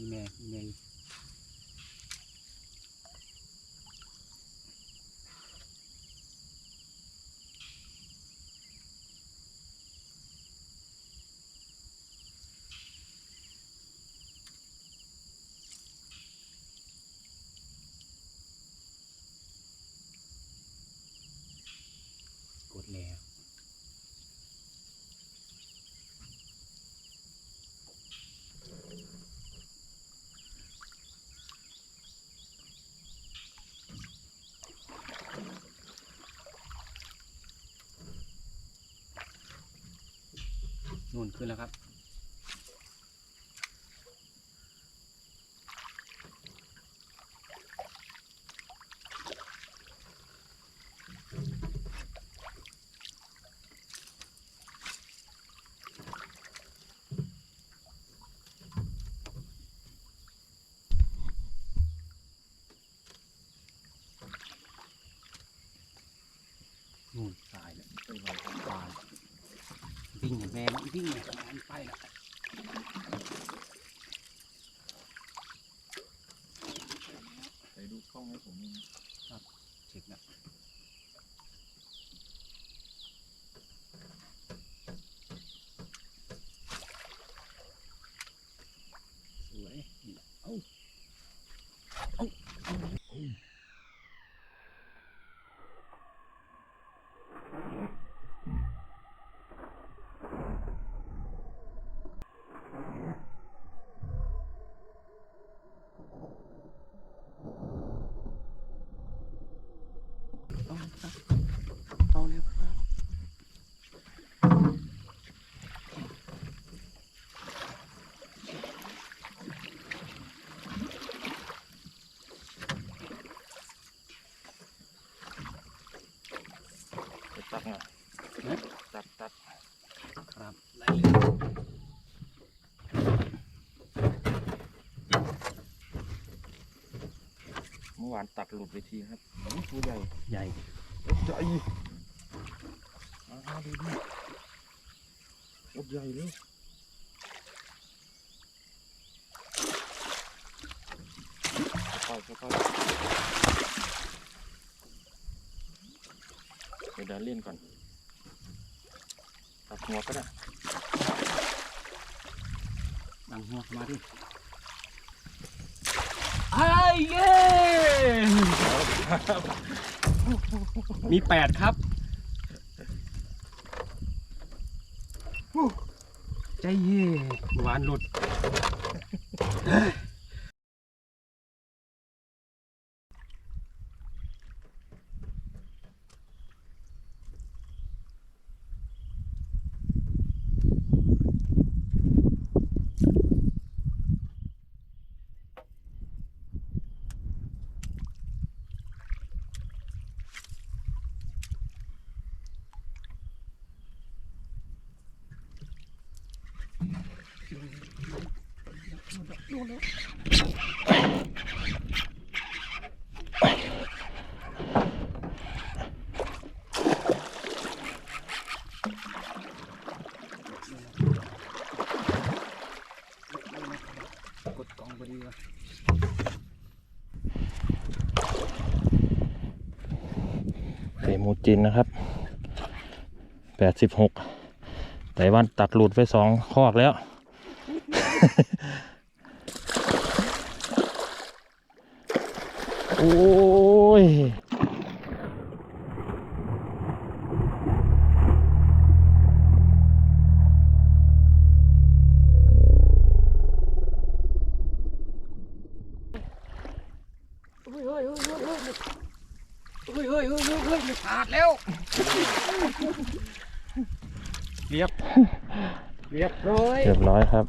มีแม่มีแม่ นู่นขึ้นแล้วครับ วิ่งแม่มันวิ่งแบบนั้นไปละใส่ดูกล้องให้ผมครับเช็คนะ ดหน่อยตัดตัดครับไล่เลยเมื่อวานตัดหลุดไปทีครับตัวใหญ่ใหญ่ใหญ่มาดูดิรถใหญ่เลยค่อยๆค่อยๆเดี๋ยวเดินเล่นก่อนตัดหัวก็ได้ดังหัวเข้ามาดิไอ้เย้มีแปดครับ ใจเย่หวานหลุด กดกล่องพอดีวะไข่หมูจินนะครับแปดสิบหกแต่วันตัดหลุดไปสองคอกแล้ว โอ้ยขาดแล้วเรียบร้อย เรียบร้อยครับ